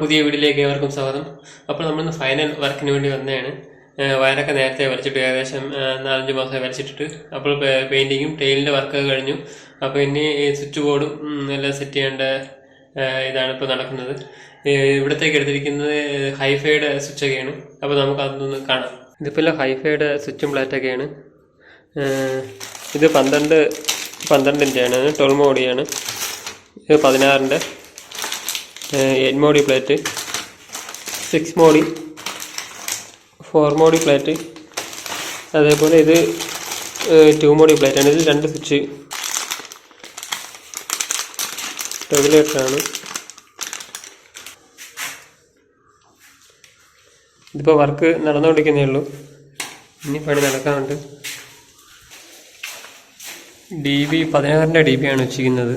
പുതിയ വീഡിയോയിലേക്ക് ഏവർക്കും സ്വാഗതം. അപ്പോൾ നമ്മൾ ഫൈനൽ വർക്കിന് വേണ്ടി വന്നതാണ്. വയറൊക്കെ നേരത്തെ വരച്ചിട്ട് ഏകദേശം നാലഞ്ച് മാസമായി വരച്ചിട്ടിട്ട് അപ്പോൾ പെയിന്റിങ്ങും ടൈലിന്റെ വർക്കൊക്കെ കഴിഞ്ഞു. അപ്പോൾ ഇനി ഈ സ്വിച്ച് ബോർഡും എല്ലാം സെറ്റ് ചെയ്യേണ്ട ഇതാണ് ഇപ്പോൾ നടക്കുന്നത്. ഇവിടത്തേക്ക് എടുത്തിരിക്കുന്നത് ഹൈഫൈയുടെ സ്വിച്ചൊക്കെയാണ് അപ്പോൾ നമുക്ക് അതൊന്ന് കാണാം. ഇതിപ്പോൾ എല്ലാം ഹൈഫൈയുടെ സ്വിച്ചും പ്ലാറ്റൊക്കെയാണ് ഇത് പന്ത്രണ്ട് പന്ത്രണ്ടിന്റെയാണ് ട്വൽവ് മോഡിയാണ് ഇത് പതിനാറിന്റെ എയ്റ്റ് മോഡി പ്ലേറ്റ് സിക്സ് മോഡി ഫോർ മോഡി പ്ലേറ്റ് അതേപോലെ ഇത് ടു മോഡി പ്ലേറ്റ് ആണ്. ഇത് രണ്ട് സ്വിച്ച് റെഗുലേറ്ററാണ് ഇതിപ്പോൾ വർക്ക് നടന്നുകൊണ്ടിരിക്കുന്നേ ഉള്ളൂ. ഇനി പണി നടക്കാറുണ്ട് ഡി ബി പതിനാറിന്റെ ഡി ബി ആണ് വെച്ചിരിക്കുന്നത്.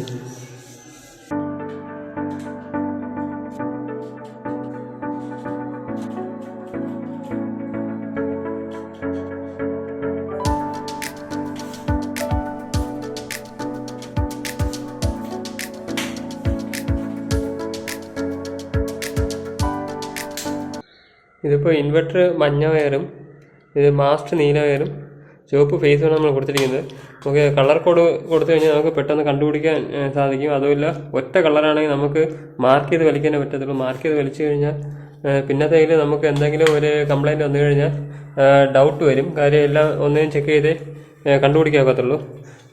ഇതിപ്പോൾ ഇൻവെർട്ടർ മഞ്ഞ വയറും ഇത് മാസ്റ്റ് നീല വയറും ചുവപ്പ് ഫേസുമാണ് നമ്മൾ കൊടുത്തിരിക്കുന്നത്. നമുക്ക് കളർ കോഡ് കൊടുത്തു കഴിഞ്ഞാൽ നമുക്ക് പെട്ടെന്ന് കണ്ടുപിടിക്കാൻ സാധിക്കും. അതുമില്ല ഒറ്റ കളറാണെങ്കിൽ നമുക്ക് മാർക്ക് ചെയ്ത് വലിക്കാനേ പറ്റത്തുള്ളൂ. മാർക്ക് ചെയ്ത് വലിച്ചു കഴിഞ്ഞാൽ ഏഹ്, നമുക്ക് എന്തെങ്കിലും ഒരു കംപ്ലൈന്റ് വന്നു കഴിഞ്ഞാൽ ഡൗട്ട് വരും. കാര്യം എല്ലാം ഒന്നിനും ചെക്ക് ചെയ്തേ കണ്ടുപിടിക്കാൻ ഒക്കത്തുള്ളൂ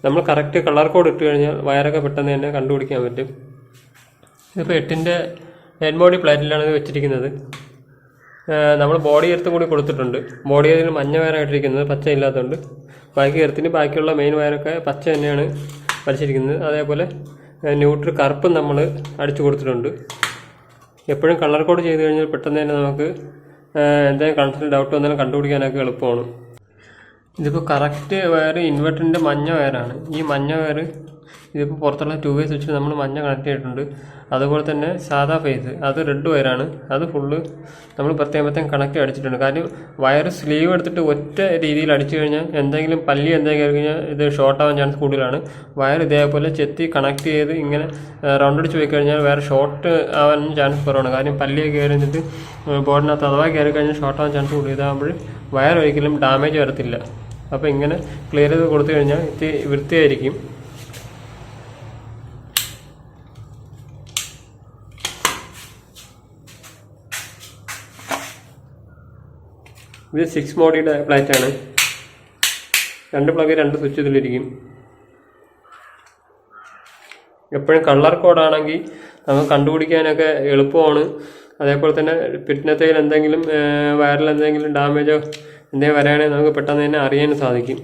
നമ്മൾ കറക്റ്റ് കളർ കോഡ് ഇട്ട് കഴിഞ്ഞാൽ വയറൊക്കെ പെട്ടെന്ന് തന്നെ കണ്ടുപിടിക്കാൻ പറ്റും. ഇതിപ്പോൾ എട്ടിന്റെ ഹെഡ് ബോഡി പ്ലാറ്റിലാണ് ഇത് വെച്ചിരിക്കുന്നത്. നമ്മൾ ബോഡി എർത്ത് കൂടി കൊടുത്തിട്ടുണ്ട്. ബോഡി എർത്തിൽ മഞ്ഞ വയറായിട്ടിരിക്കുന്നത് പച്ച ഇല്ലാത്തതുകൊണ്ട്. ബാക്കി എർത്തിന് ബാക്കിയുള്ള മെയിൻ വയറൊക്കെ പച്ച തന്നെയാണ് വലിച്ചിരിക്കുന്നത് അതേപോലെ ന്യൂട്രൽ കറുപ്പും നമ്മൾ അടിച്ചു കൊടുത്തിട്ടുണ്ട്. എപ്പോഴും കളർ കോഡ് ചെയ്ത് കഴിഞ്ഞാൽ പെട്ടെന്ന് തന്നെ നമുക്ക് എന്തെങ്കിലും കണക്ഷൻ ഡൗട്ട് വന്നാലും കണ്ടുപിടിക്കാനൊക്കെ എളുപ്പമാണ്. ഇതിപ്പോൾ കറക്റ്റ് വയർ ഇൻവെർട്ടറിന്റെ മഞ്ഞ വയറാണ് ഈ മഞ്ഞ വയർ ഇതിപ്പോൾ പുറത്തുള്ള ടു വേ സ്വിച്ചിൽ നമ്മൾ മഞ്ഞ കണക്ട് ചെയ്തിട്ടുണ്ട്. അതുപോലെ തന്നെ സാധാ ഫേസ് അത് റെഡ് വയറാണ് അത് ഫുള്ള് നമ്മൾ പ്രത്യേകം പ്രത്യേകം കണക്ട് അടിച്ചിട്ടുണ്ട്. കാരണം വയർ സ്ലീവ് എടുത്തിട്ട് ഒറ്റ രീതിയിൽ അടിച്ചു കഴിഞ്ഞാൽ എന്തെങ്കിലും പല്ലി എന്തെങ്കിലും കഴിഞ്ഞാൽ ഇത് ഷോർട്ട് ആവാൻ ചാൻസ് കൂടുതലാണ്. വയർ ഇതേപോലെ ചെത്തി കണക്ട് ചെയ്ത് ഇങ്ങനെ റൗണ്ട് അടിച്ച് പോയി കഴിഞ്ഞാൽ വേറെ ഷോർട്ട് ആവാൻ ചാൻസ് കുറവാണ്. കാരണം പല്ലിയൊക്കെ കയറി നിന്നിട്ട് ബോർഡിനകത്ത് അഥവാ കയറി കഴിഞ്ഞാൽ ഷോർട്ട് ആവാൻ ചാൻസ് കൂടുതൽ. ഇതാകുമ്പോൾ വയർ ഒരിക്കലും ഡാമേജ് വരത്തില്ല. അപ്പോൾ ഇങ്ങനെ ക്ലിയർ ചെയ്ത് കൊടുത്തു കഴിഞ്ഞാൽ ഇത് വൃത്തിയായിരിക്കും. ഇത് സിക്സ് മോഡിയുടെ പ്ലാറ്റാണ് രണ്ട് പ്ലഗ് രണ്ട് സ്വിച്ച് ഇതിലിരിക്കും എപ്പോഴും കളർ കോഡാണെങ്കിൽ നമുക്ക് കണ്ടുപിടിക്കാനൊക്കെ എളുപ്പമാണ്. അതേപോലെ തന്നെ പിറ്റിനത്തേൽ എന്തെങ്കിലും വയറിൽ എന്തെങ്കിലും ഡാമേജോ എന്തെങ്കിലും വരാണെങ്കിൽ നമുക്ക് പെട്ടെന്ന് തന്നെ അറിയാൻ സാധിക്കും.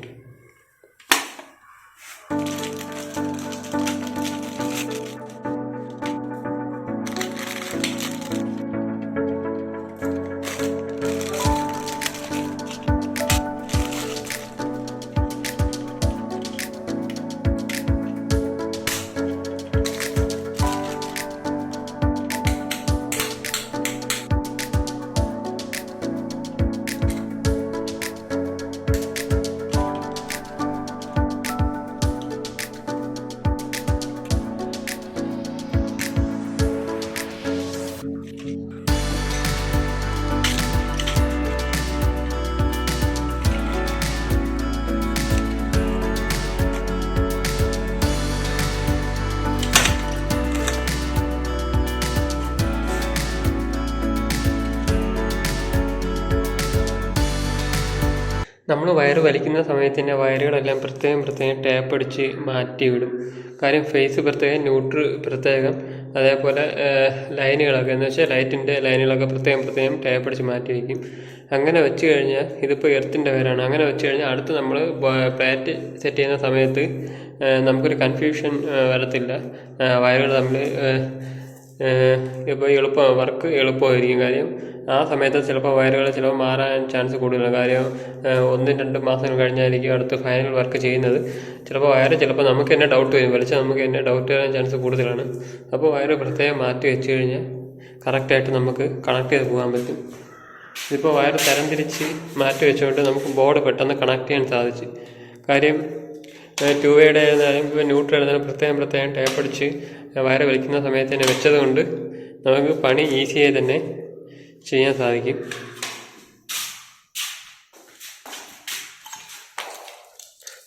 നമ്മൾ വയറ് വലിക്കുന്ന സമയത്ത് തന്നെ വയറുകളെല്ലാം പ്രത്യേകം പ്രത്യേകം ടാപ്പ് അടിച്ച് മാറ്റി വിടും. കാര്യം ഫേസ് പ്രത്യേകം ന്യൂട്രൽ പ്രത്യേകം. അതേപോലെ ലൈനുകളൊക്കെ. എന്ന് വെച്ചാൽ ലൈറ്റിന്റെ ലൈനുകളൊക്കെ പ്രത്യേകം പ്രത്യേകം ടാപ്പ് അടിച്ച് മാറ്റി വയ്ക്കും. അങ്ങനെ വെച്ച് കഴിഞ്ഞാൽ ഇതിപ്പോൾ എർത്തിന്റെ വയറാണ് അങ്ങനെ വെച്ച് കഴിഞ്ഞാൽ അടുത്ത് നമ്മൾ പ്ലാറ്റ് സെറ്റ് ചെയ്യുന്ന സമയത്ത് നമുക്കൊരു കൺഫ്യൂഷൻ വരത്തില്ല. വയറുകൾ തമ്മിൽ ഇപ്പോൾ എളുപ്പം വർക്ക് എളുപ്പമായിരിക്കും കാര്യം. ആ സമയത്ത് ചിലപ്പോൾ വയറുകൾ ചിലപ്പോൾ മാറാൻ ചാൻസ് കൂടുതലാണ്. കാര്യം ഒന്നും രണ്ടും മാസം കഴിഞ്ഞായിരിക്കും അടുത്ത് ഫൈനൽ വർക്ക് ചെയ്യുന്നത്. ചിലപ്പോൾ വയറ് ചിലപ്പോൾ നമുക്ക് തന്നെ ഡൗട്ട് വരും. വലിച്ചാൽ നമുക്ക് തന്നെ ഡൗട്ട് വരാൻ ചാൻസ് കൂടുതലാണ്. അപ്പോൾ വയറ് പ്രത്യേകം മാറ്റി വെച്ച് കഴിഞ്ഞാൽ കറക്റ്റായിട്ട് നമുക്ക് കണക്ട് ചെയ്ത് പോകാൻ പറ്റും. ഇതിപ്പോൾ വയർ തരംതിരിച്ച് മാറ്റി വെച്ചുകൊണ്ട് നമുക്ക് ബോർഡ് പെട്ടെന്ന് കണക്ട് ചെയ്യാൻ സാധിച്ചു. കാര്യം ടു വേയുടെ ആയിരുന്നാലും ഇപ്പോൾ ന്യൂട്രൽ ആയിരുന്നാലും പ്രത്യേകം പ്രത്യേകം ടേപ്പ് അടിച്ച് വയറ് വലിക്കുന്ന സമയത്ത് തന്നെ വെച്ചത് കൊണ്ട് നമുക്ക് പണി ഈസിയായി തന്നെ ചെയ്യാൻ സാധിക്കും.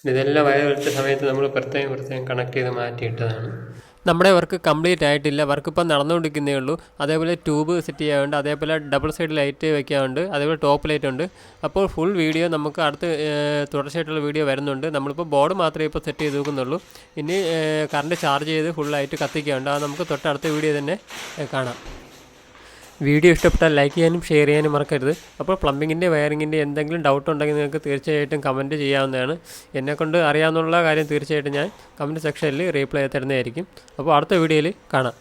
ഇതെല്ലാം വയറ് വലിച്ച സമയത്ത് നമ്മൾ പ്രത്യേകം പ്രത്യേകം കണക്ട് ചെയ്ത് മാറ്റിയിട്ടതാണ്. നമ്മുടെ വർക്ക് കംപ്ലീറ്റ് ആയിട്ടില്ല. വർക്ക് ഇപ്പം നടന്നുകൊണ്ടിരിക്കുന്നേ ഉള്ളൂ. അതേപോലെ ട്യൂബ് സെറ്റ് ചെയ്യാറുണ്ട് അതേപോലെ ഡബിൾ സൈഡ് ലൈറ്റ് വെക്കാറുണ്ട് അതേപോലെ ടോപ്പ് ലൈറ്റ് ഉണ്ട്. അപ്പോൾ ഫുൾ വീഡിയോ നമുക്ക് അടുത്ത് തുടർച്ചയായിട്ടുള്ള വീഡിയോ വരുന്നുണ്ട്. നമ്മളിപ്പോൾ ബോർഡ് മാത്രമേ ഇപ്പോൾ സെറ്റ് ചെയ്ത് നോക്കുന്നുള്ളൂ ഇനി കറണ്ട് ചാർജ് ചെയ്ത് ഫുൾ ആയിട്ട് കത്തിക്കാറുണ്ട് അത് നമുക്ക് തൊട്ടടുത്ത വീഡിയോ തന്നെ കാണാം. വീഡിയോ ഇഷ്ടപ്പെട്ടാൽ ലൈക്ക് ചെയ്യാനും ഷെയർ ചെയ്യാനും മറക്കരുത്. അപ്പോൾ പ്ലംബിങ്ങിന്റെ വയറിങ്ങിന്റെ എന്തെങ്കിലും ഡൗട്ട് ഉണ്ടെങ്കിൽ നിങ്ങൾക്ക് തീർച്ചയായിട്ടും കമന്റ് ചെയ്യാവുന്നതാണ്. എന്നെക്കൊണ്ട് അറിയാവുന്നുള്ള കാര്യം തീർച്ചയായിട്ടും ഞാൻ കമന്റ് സെക്ഷനിൽ റീപ്ലൈ തരുന്നതായിരിക്കും. അപ്പോൾ അടുത്ത വീഡിയോയിൽ കാണാം.